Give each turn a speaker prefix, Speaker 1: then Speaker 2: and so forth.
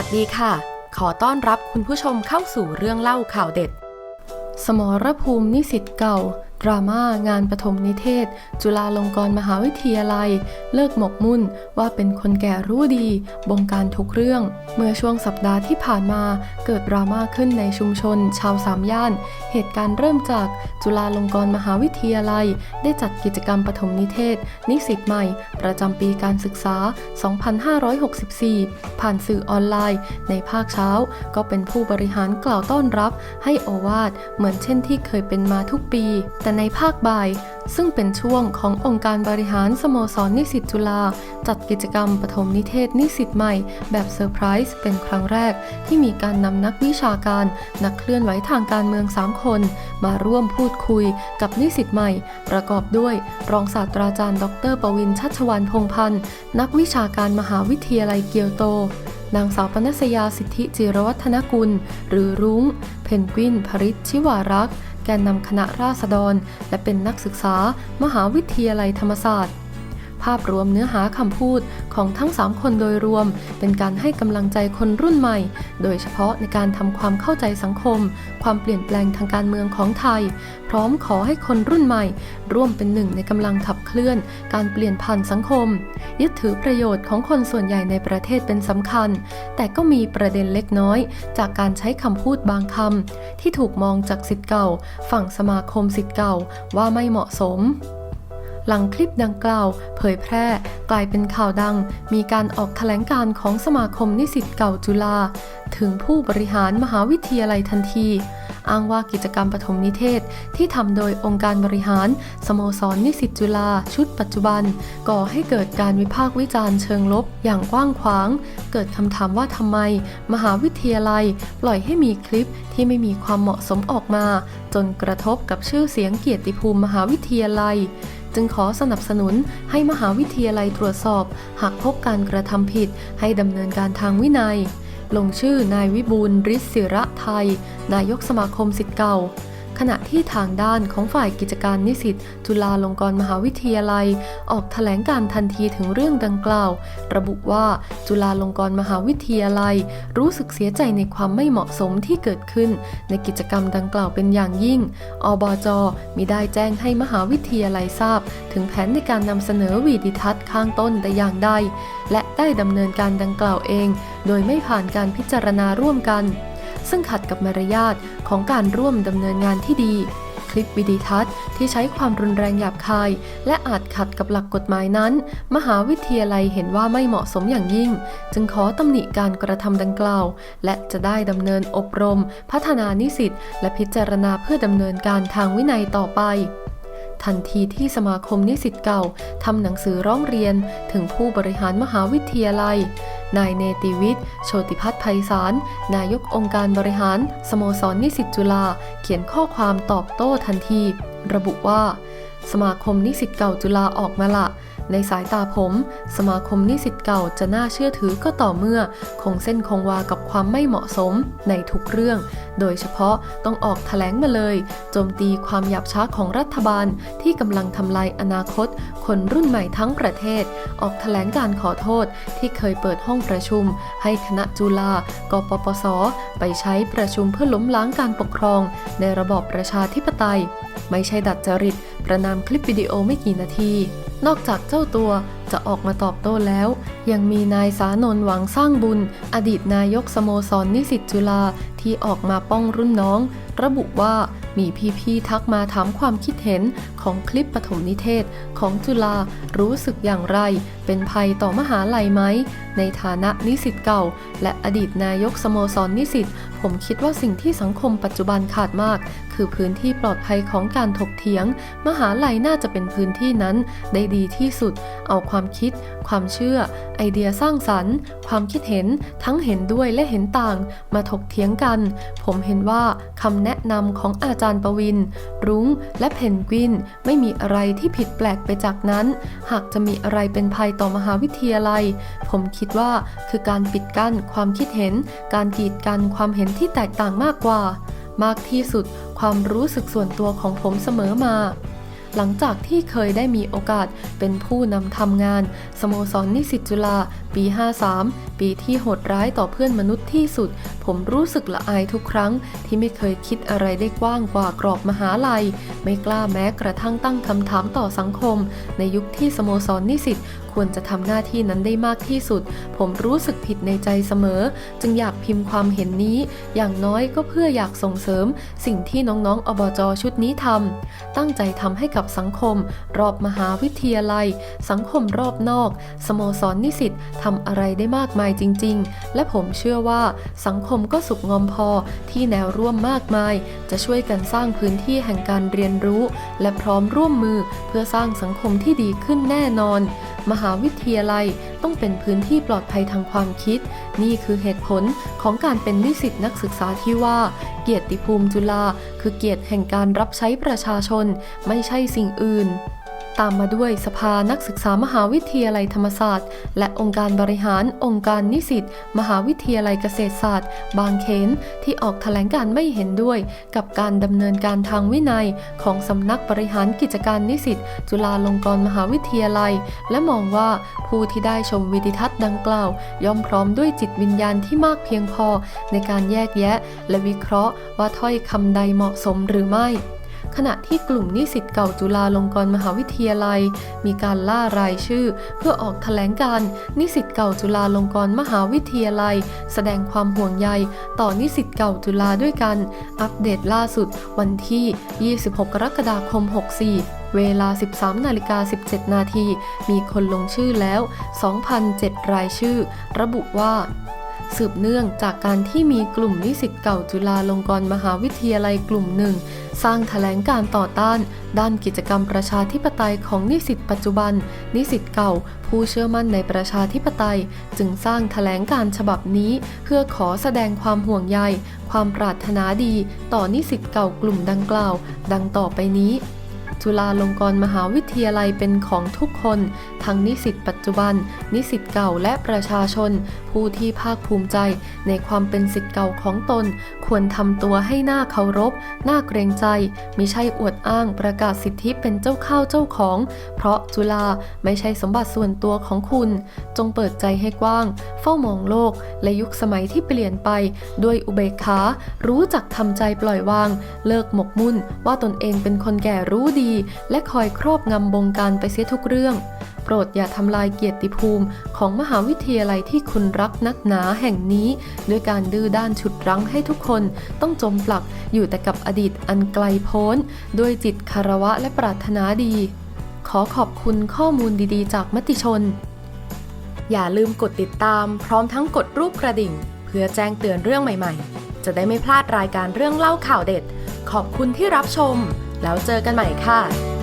Speaker 1: วัสดีค่ะ ขอต้อนรับคุณผู้ชมเข้าสู่เรื่องเล่าข่าวเด็ด สมรภูมินิสิตเก่า ดราม่างานปฐมนิเทศ จุฬาลงกรณ์มหาวิทยาลัย เลิกหมกมุ่นว่าเป็นคนแก่รู้ดี บงการทุกเรื่อง เมื่อช่วงสัปดาห์ที่ผ่านมา เกิดดราม่าขึ้นในชุมชน ชาวสามย่าน เหตุการณ์เริ่มจากจุฬาลงกรณ์มหาวิทยาลัย ได้จัดกิจกรรมปฐมนิเทศ นิสิตใหม่ ประจำปีการศึกษา 2564 ผ่านสื่อออนไลน์ ในภาคเช้า ก็เป็นผู้บริหารกล่าวต้อนรับ ให้โอวาทเหมือนเช่นที่เคยเป็นมาทุกปีแต่ในภาคบ่าย ซึ่งเป็นช่วงขององค์การบริหารสโมสรนิสิตจุฬาจัดกิจกรรมปฐมนิเทศนิสิตใหม่ แบบเซอร์ไพรส์เป็นครั้งแรก ที่มีการนำนักวิชาการ นักเคลื่อนไหวทางการเมือง 3 คน มาร่วมพูดคุยกับนิสิตใหม่ ประกอบด้วย รองศาสตราจารย์ ดรประวินชัชวานพงพันธ์นักวิชาการมหาวิทยาลัยเกียวโตนางสาวปนัสยาสิทธิจิรวัฒนกุล หรือรุ้ง เพนกวินพริชชิวารักษ์ แกนนำคณะราษฎร และเป็นนักศึกษามหาวิทยาลัยธรรมศาสตร์ ภาพรวมเนื้อหาคำพูดของทั้ง 3 คนโดยรวม เป็นการให้กำลังใจคนรุ่นใหม่ โดยเฉพาะในการทำความเข้าใจสังคม ความเปลี่ยนแปลงทางการเมืองของไทย พร้อมขอให้คนรุ่นใหม่ ร่วมเป็นหนึ่งในกำลังขับเคลื่อน การเปลี่ยนผ่านสังคม ยึดถือประโยชน์ของคนส่วนใหญ่ในประเทศเป็นสำคัญ แต่ก็มีประเด็นเล็กน้อย จากการใช้คำพูดบางคำที่ถูกมองจากสิทธิ์เก่า ฝั่งสมาคมสิทธิ์เก่าว่าไม่เหมาะสม หลังคลิปดังกล่าว เผยแพร่ กลายเป็นข่าวดัง มีการออกแถลงการของสมาคมนิสิตเก่าจุฬาถึงผู้บริหารมหาวิทยาลัยทันที อ้างว่ากิจกรรมปฐมนิเทศที่ทำโดยองค์การบริหาร สโมสรนิสิตจุฬาชุดปัจจุบัน ก่อให้เกิดการวิพากษ์วิจารณ์เชิงลบอย่างกว้างขวาง เกิดคำถามว่าทำไม มหาวิทยาลัย ปล่อยให้มีคลิปที่ไม่มีความเหมาะสมออกมา จนกระทบกับชื่อเสียงเกียรติภูมิมหาวิทยาลัย จึงขอสนับสนุนให้มหาวิทยาลัยตรวจสอบ หากพบการกระทำผิด ให้ดำเนินการทางวินัย ลงชื่อนายวิบูลย์ฤทธิ์ศิระไทย นายกสมาคมสิทธิ์เก่า ขณะที่ทางด้านของฝ่ายกิจการนิสิตจุฬาลงกรณ์มหาวิทยาลัย ออกแถลงการทันทีถึงเรื่องดังกล่าว ระบุว่าจุฬาลงกรณ์มหาวิทยาลัย รู้สึกเสียใจในความไม่เหมาะสมที่เกิดขึ้น ในกิจกรรมดังกล่าวเป็นอย่างยิ่ง อบจมิได้แจ้งให้มหาวิทยาลัยทราบ ถึงแผนในการนำเสนอวีดิทัศน์ข้างต้นแต่อย่างใดและได้ดำเนินการดังกล่าวเอง โดยไม่ผ่านการพิจารณาร่วมกัน ซึ่งขัดกับมารยาทของการร่วมดำเนินงานที่ดี คลิปวิดีทัศน์ที่ใช้ความรุนแรงหยาบคาย และอาจขัดกับหลักกฎหมายนั้น มหาวิทยาลัยเห็นว่าไม่เหมาะสมอย่างยิ่ง จึงขอตำหนิการกระทำดังกล่าว และจะได้ดำเนินอบรม พัฒนานิสิตและพิจารณาเพื่อดำเนินการทางวินัยต่อไป ทันทีที่สมาคมนิสิตเก่าทำหนังสือร้องเรียนถึงผู้บริหารมหาวิทยาลัย นายเนติวิทย์ โชติพัฒน์ไพศาล นายกองค์การบริหาร สโมสรนิสิตจุฬาเขียนข้อความตอบโต้ทันที ระบุว่า สมาคมนิสิตเก่าจุฬาออกมาละในสายตาผม สมาคมนิสิตเก่าจะน่าเชื่อถือก็ต่อเมื่อ คงเส้นคงวากับความไม่เหมาะสมในทุกเรื่อง โดยเฉพาะต้องออกแถลงมาเลย โจมตีความหยาบช้าของรัฐบาลที่กำลังทำลายอนาคต คนรุ่นใหม่ทั้งประเทศ ออกแถลงการขอโทษที่เคยเปิดห้องประชุม ให้คณะจุฬากปปส ไปใช้ประชุมเพื่อล้มล้างการปกครอง ในระบอบประชาธิปไตย ไม่ใช่ดัดจริต ประนามคลิปวิดีโอไม่กี่นาที นอกจากเจ้าตัว จะออกมาตอบโต้แล้ว ยังมีนายสานนหวังสร้างบุญ อดีตนายกสโมสรนิสิตจุฬาที่ออกมาป้องรุ่นน้อง ระบุว่ามีพี่ๆทักมาถามความคิดเห็นของคลิปปฐมนิเทศของจุฬารู้สึกอย่างไร เป็นภัยต่อมหาลัยไหม ในฐานะนิสิตเก่า และอดีตนายกสโมสรนิสิต ผมคิดว่าสิ่งที่สังคมปัจจุบันขาดมาก คือพื้นที่ปลอดภัยของการถกเถียง มหาลัยน่าจะเป็นพื้นที่นั้น ได้ดีที่สุด เอาความคิด ความเชื่อ ไอเดียสร้างสรรค์ ความคิดเห็นทั้งเห็นด้วยและเห็นต่าง มาถกเถียงกัน ผมเห็นว่าคำแนะนำของอาจารย์ประวิน รุ้ง และเพนกวิน ไม่มีอะไรที่ผิดแปลกไปจากนั้น หากจะมีอะไรเป็นภัยต่อมหาวิทยาลัย ผมคิดว่าคือการปิดกั้นความคิดเห็น การกีดกันความเห็นที่แตกต่างมากกว่า มากที่สุดความรู้สึกส่วนตัวของผมเสมอมา หลังจากที่เคยได้มีโอกาสเป็นผู้นำทำงาน สโมสรนิสิตจุฬาปี 53 ปีที่โหดร้ายต่อเพื่อนมนุษย์ที่สุด ผมรู้สึกละอายทุกครั้งที่ไม่เคยคิดอะไรได้กว้างกว่ากรอบมหาลัย ไม่กล้าแม้กระทั่งตั้งคำถามต่อสังคม ในยุคที่สโมสรนิสิต ควรจะทำหน้าที่นั้นได้มากที่สุด ผมรู้สึกผิดในใจเสมอ จึงอยากพิมพ์ความเห็นนี้ อย่างน้อยก็เพื่ออยากส่งเสริม สิ่งที่น้องๆ อบจชุดนี้ทำตั้งใจทำให้กับสังคม รอบมหาวิทยาลัย สังคมรอบนอก สโมสรนิสิตทำอะไรได้มากมายจริง ๆ และผมเชื่อว่าสังคมก็สุขงอมพอที่แนวร่วมมากมาย จะช่วยกันสร้างพื้นที่แห่งการเรียนรู้ และพร้อมร่วมมือเพื่อสร้างสังคมที่ดีขึ้นแน่นอน มหาวิทยาลัยต้องเป็นพื้นที่ปลอดภัยทางความคิด นี่คือเหตุผลของการเป็นนิสิตนักศึกษาที่ว่า เกียรติภูมิจุฬาคือเกียรติแห่งการรับใช้ประชาชน ไม่ใช่สิ่งอื่น ตามมาด้วยสภานักศึกษามหาวิทยาลัยธรรมศาสตร์ และองค์การบริหารองค์การนิสิตมหาวิทยาลัยเกษตรศาสตร์ บางเขนที่ออกแถลงการไม่เห็นด้วย กับการดำเนินการทางวินัย ของสำนักบริหารกิจการนิสิตจุฬาลงกรณ์มหาวิทยาลัย และมองว่าผู้ที่ได้ชมวิดิทัศน์ดังกล่าว ย่อมพร้อมด้วยจิตวิญญาณที่มากเพียงพอ ในการแยกแยะ และวิเคราะห์ว่าถ้อยคำใดเหมาะสมหรือไม่ ขณะที่กลุ่มนิสิตเก่าจุฬาลงกรณ์มหาวิทยาลัย มีการล่ารายชื่อ เพื่อออกแถลงการ์นิสิตเก่าจุฬาลงกรณ์มหาวิทยาลัย แสดงความห่วงใยต่อนิสิตเก่าจุฬาด้วยกัน อัปเดตล่าสุดวันที่ 26 กรกฎาคม 64เวลา 13 นาฬิกา 17 นาที มีคนลงชื่อแล้ว 2,007 รายชื่อ ระบุว่า สืบเนื่องจากการที่มีกลุ่มนิสิตเก่าจุฬาลงกรณ์มหาวิทยาลัยกลุ่มหนึ่ง สร้างแถลงการต่อต้าน ด้านกิจกรรมประชาธิปไตยของนิสิตปัจจุบัน นิสิตเก่า ผู้เชื่อมั่นในประชาธิปไตย จึงสร้างแถลงการฉบับนี้ เพื่อขอแสดงความห่วงใย ความปรารถนาดี ต่อนิสิตเก่ากลุ่มดังกล่าว ดังต่อไปนี้ จุฬาลงกรณ์มหาวิทยาลัยเป็นของทุกคน ทั้งนิสิตปัจจุบัน นิสิตเก่าและประชาชน ผู้ที่ภาคภูมิใจในความเป็นสิทธิ์เก่าของตน ควรทำตัวให้หน้าเคารพน่าเกรงใจมิใช่อวดอ้างประกาศสิทธิเป็นเจ้าข้าวเจ้าของ เพราะจุฬาไม่ใช่สมบัติส่วนตัวของคุณ จงเปิดใจให้กว้าง เฝ้ามองโลก และยุคสมัยที่เปลี่ยนไป ด้วยอุเบกขา รู้จักทำใจปล่อยวาง เลิกหมกมุ่น ว่าตนเองเป็นคนแก่รู้ดี และคอยครอบงำบงการไปเสียทุกเรื่อง โปรดอย่าทำลายเกียรติภูมิของมหาวิทยาลัยที่คุณรักนักหนาแห่งนี้ด้วยการดื้อด้านฉุดรั้งให้ทุกคนต้องจมปลักอยู่แต่กับอดีตอันไกลโพ้น ด้วยจิตคารวะและปรารถนาดี ขอขอบคุณข้อมูลดีๆ จากมติชน
Speaker 2: อย่าลืมกดติดตาม พร้อมทั้งกดรูปกระดิ่ง เพื่อแจ้งเตือนเรื่องใหม่ ๆ จะได้ไม่พลาดรายการเรื่องเล่าข่าวเด็ดขอบคุณที่รับชม แล้วเจอกันใหม่ค่ะ